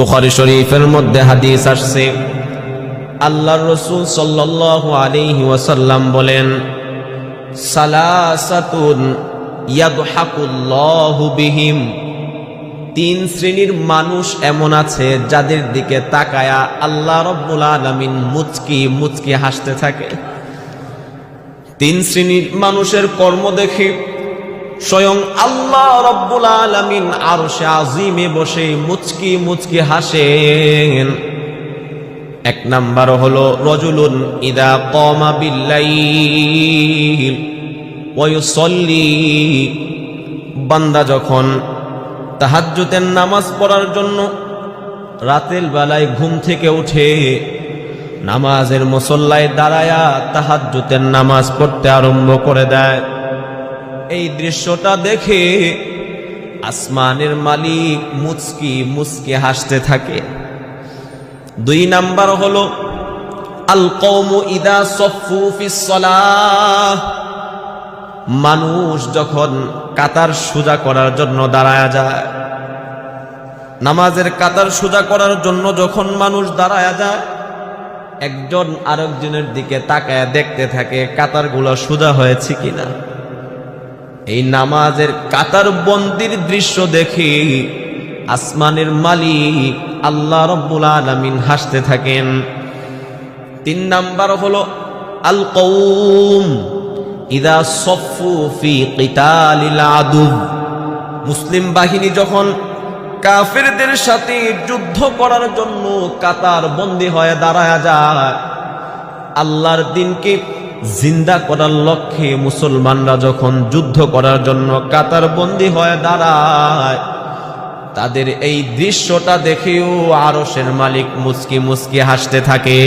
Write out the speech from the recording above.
বুখারি শরীফের মধ্যে হাদিস আসছে। আল্লাহর রসুল সাল্লাল্লাহু আলাইহি ওয়াসাল্লাম বলেন, সালাসাতুন ইয়াদহাকুল্লাহু বিহিম। তিন শ্রেণির মানুষ এমন আছে যাদের দিকে তাকায়া আল্লাহ রব্বুল আলামিন মুচকি মুচকি হাসতে থাকে। তিন শ্রেণির মানুষের কর্ম দেখে স্বয়ং আল্লাহ রব্বুল আলামিন আরশে আজিমে বসে মুচকি মুচকি হাসেন। এক নাম্বার হলো, রজুলুন ইদা কমা বিল্লাইল ওয়ুসল্লি বান্দা যখন তাহাজ্জুতের নামাজ পড়ার জন্য রাতের বেলায় ঘুম থেকে উঠে নামাজের মুসল্লায় দাঁড়ায়া তাহাজ্জুতের নামাজ পড়তে আরম্ভ করে দেয় এই দৃশ্যটা দেখে আসমানের মালিক মুচকি মুচকি হাসতে থাকে। দুই নাম্বার হলো, আল কৌমু ইদা সফু ফিস মানুষ যখন কাতার সোজা করার জন্য দাঁড়ায় যায়, নামাজের কাতার সোজা করার জন্য যখন মানুষ দাঁড়ায়া যায়, একজন আরেকজনের দিকে তাকায় দেখতে থাকে কাতারগুলো সোজা হয়েছে কিনা। এই নামাজের কাতার বন্দির দৃশ্য দেখে আসমানের মালিক আল্লাহ রব্বুল আলামিন হাসতে থাকেন। তিন নাম্বার হলো আল কৌম ইদা সফু ফি মুসলিম বাহিনী যখন কাফেরদের সাথে যুদ্ধ করার জন্য কাতার বন্দী হয়ে দাঁড়ায় যায়, আল্লাহর দিনকে জিন্দা করার লক্ষ্যে মুসলমানরা যখন যুদ্ধ করার জন্য কাতার বন্দী হয়ে দাঁড়ায়, তাদের এই দৃশ্যটা দেখেও আরসের মালিক মুসকি মুসকি হাসতে থাকে।